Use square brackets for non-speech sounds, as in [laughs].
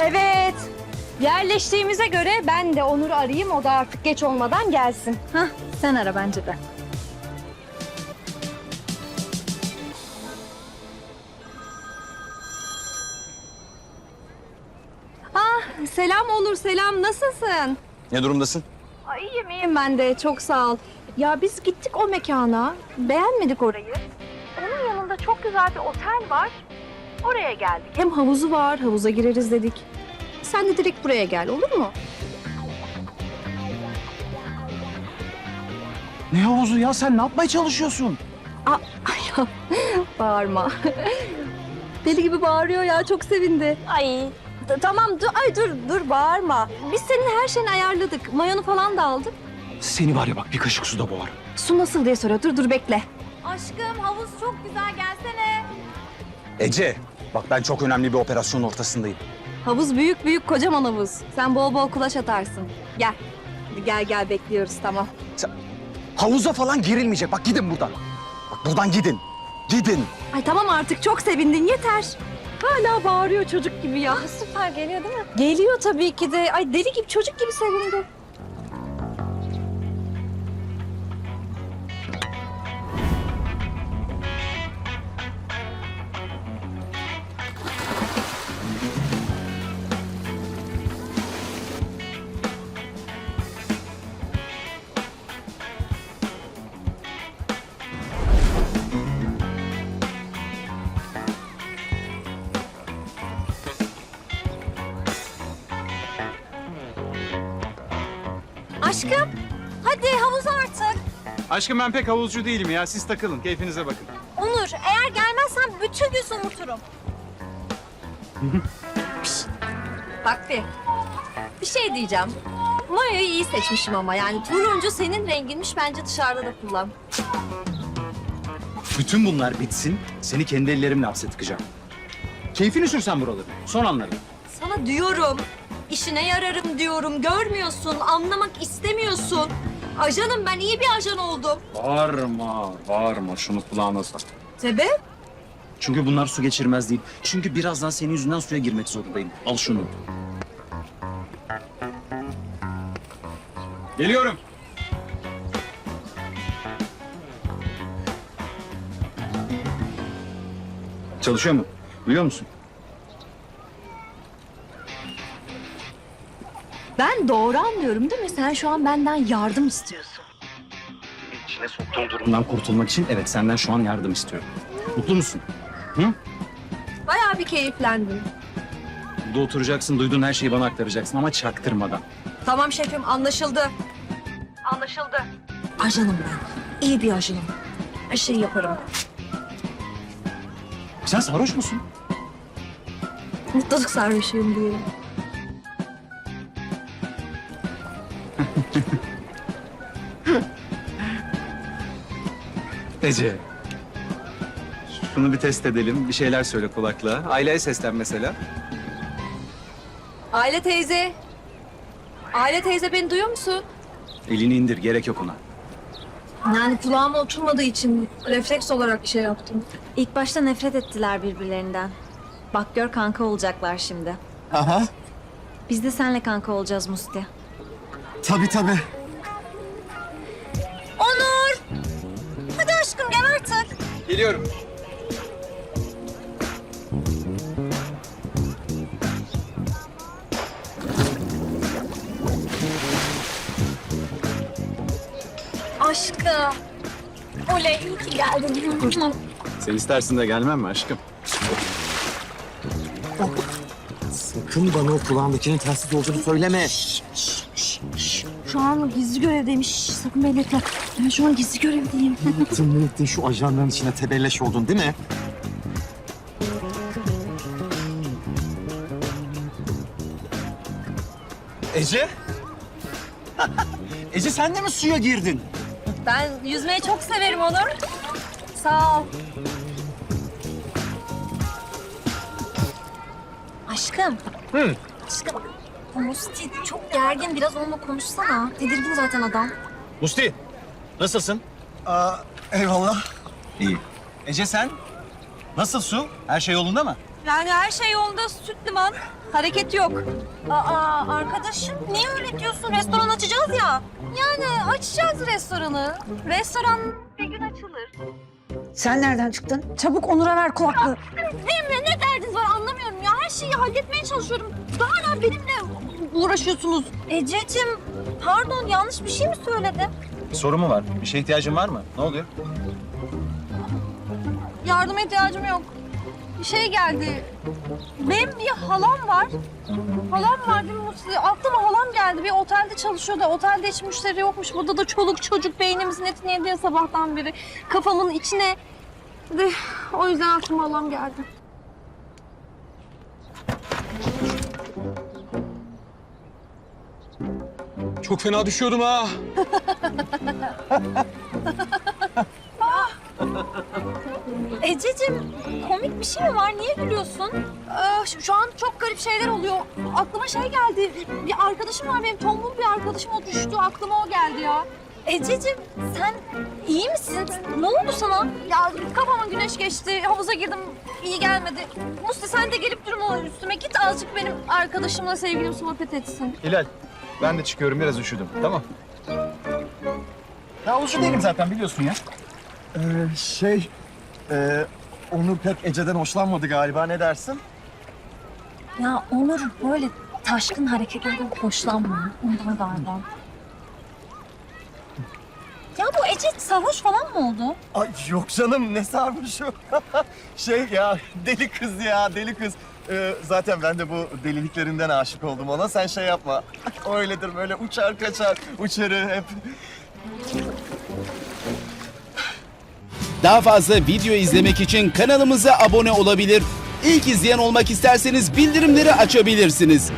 Evet. Yerleştiğimize göre ben de Onur'u arayayım. O da artık geç olmadan gelsin. Hah, sen ara bence de. Ah, selam Onur, selam. Nasılsın? Ne durumdasın? Ay, iyiyim, iyiyim ben de. Çok sağ ol. Ya biz gittik o mekana. Beğenmedik orayı. Onun yanında çok güzel bir otel var. Oraya geldik. Hem havuzu var, havuza gireriz dedik. Sen de direkt buraya gel, olur mu? Ne havuzu ya? Sen ne yapmaya çalışıyorsun? Ay ya, bağırma. Deli gibi bağırıyor ya, çok sevindi. Ay, tamam dur, ay dur, dur bağırma. Biz senin her şeyini ayarladık. Mayonu falan da aldık. Seni var ya bak bir kaşık suda boğar. Su nasıl diye soruyor. Dur dur bekle. Aşkım havuz çok güzel gelsene. Ece, bak ben çok önemli bir operasyon ortasındayım. Havuz büyük büyük kocaman havuz. Sen bol bol kulaç atarsın. Gel. Hadi Gel gel bekliyoruz tamam. Havuza falan girilmeyecek. Bak gidin buradan. Bak buradan gidin. Gidin. Ay tamam artık çok sevindin yeter. Hala bağırıyor çocuk gibi ya. Süper geliyor değil mi? Geliyor tabii ki de. Ay deli gibi çocuk gibi sevindi. Aşkım hadi havuz artık. Aşkım ben pek havuzcu değilim ya. Siz takılın, keyfinize bakın. Onur eğer gelmezsen bütün gün unuturum. [laughs] Bak bir. Bir şey diyeceğim. Mayoyu iyi seçmişim ama yani turuncu senin renginmiş bence dışarıda da kullan. Bütün bunlar bitsin, seni kendi ellerimle hapse tıkacağım. Keyfini sürsen buraları. Son anlarım. Sana diyorum. İşine yararım diyorum. Görmüyorsun, anlamak istemiyorsun. Ajanım ben iyi bir ajan oldum. Bağırma, bağırma. Şunu kulağına sak. Sebep? Çünkü bunlar su geçirmez değil. Çünkü birazdan senin yüzünden suya girmek zorundayım. Al şunu. Geliyorum. Çalışıyor mu? Duyuyor musun? Ben doğru anlıyorum değil mi? Sen şu an benden yardım istiyorsun. İçine soktuğum durumdan kurtulmak için evet senden şu an yardım istiyorum. Mutlu musun? Bayağı bir keyiflendim. Burada oturacaksın, duyduğun her şeyi bana aktaracaksın ama çaktırmadan. Tamam şefim anlaşıldı. Anlaşıldı. Ajanım ben. İyi bir ajanım. Her şeyi yaparım. Sen sarhoş musun? Mutluluk sarhoşuyum diyelim. [laughs] Ece. Şunu bir test edelim. Bir şeyler söyle kulaklığa. Aileye seslen mesela. Aile teyze. Aile teyze beni duyuyor musun? Elini indir. Gerek yok ona. Yani kulağıma oturmadığı için refleks olarak şey yaptım. İlk başta nefret ettiler birbirlerinden. Bak gör kanka olacaklar şimdi. Aha. Biz de senle kanka olacağız Musti. Tabii tabii. Onur! Hadi aşkım gel artık. Geliyorum. Aşkım. Oley iyi ki geldin. Sen istersin de gelmem mi aşkım? Sakın bana o kulağındakinin telsiz olduğunu söyleme. Şu an gizli görevdeymiş. Sakın belli etme. Ben şu an gizli görevdeyim. Tüm ettin [laughs] şu ajanların içine tebelleş oldun değil mi? Ece? [laughs] Ece sen de mi suya girdin? Ben yüzmeyi çok severim Onur. Sağ ol. Aşkım. Hı. Aşkım. Musti çok gergin. Biraz onunla konuşsana. Tedirgin zaten adam. Musti, nasılsın? Aa, eyvallah. İyi. Ece sen? Nasıl su? Her şey yolunda mı? Yani her şey yolunda süt liman. Hareket yok. Aa arkadaşım niye öyle diyorsun? Restoran açacağız ya. Yani açacağız restoranı. Restoran bir gün açılır. Sen nereden çıktın? Çabuk Onur'a ver kulaklığı. Benimle ne derdiniz var anlamıyorum ya. Her şeyi halletmeye çalışıyorum. Daha hala benimle uğraşıyorsunuz. Ececiğim pardon yanlış bir şey mi söyledim? Bir sorun mu var? Bir şeye ihtiyacın var mı? Ne oluyor? Yardıma ihtiyacım yok. Bir şey geldi. Benim bir halam var. Halam var mi Mutlu? Aklıma halam geldi. Bir otelde çalışıyor da otelde hiç müşteri yokmuş. Burada da çoluk çocuk beynimizin etini yedi ya sabahtan beri. Kafamın içine. De, o yüzden aklıma halam geldi. Çok fena düşüyordum ha. Ececiğim komik bir şey mi var? Niye gülüyorsun? Ee, şu- şu an çok garip şeyler oluyor. Aklıma şey geldi. Bir arkadaşım var benim. Tombul bir arkadaşım o düştü. Aklıma o geldi ya. Ececiğim sen iyi misin? Ne oldu sana? Ya kafama güneş geçti. Havuza girdim. iyi gelmedi. Musti sen de gelip durma üstüme. Git azıcık benim arkadaşımla sevgilim sohbet etsin. Hilal, ben de çıkıyorum. Biraz üşüdüm. Tamam. Ya uzun değilim zaten biliyorsun ya. Ee, şey, e, Onur pek Ece'den hoşlanmadı galiba. Ne dersin? Ya Onur böyle taşkın hareketlerden hoşlanmıyor. Ondan galiba. Ya bu Ece sarhoş falan mı oldu? Ay yok canım ne sarmışım. [laughs] şey ya deli kız ya deli kız. Ee, zaten ben de bu deliliklerinden aşık oldum ona. Sen şey yapma. [laughs] Öyledir böyle uçar kaçar uçarı hep. Daha fazla video izlemek için kanalımıza abone olabilir. İlk izleyen olmak isterseniz bildirimleri açabilirsiniz.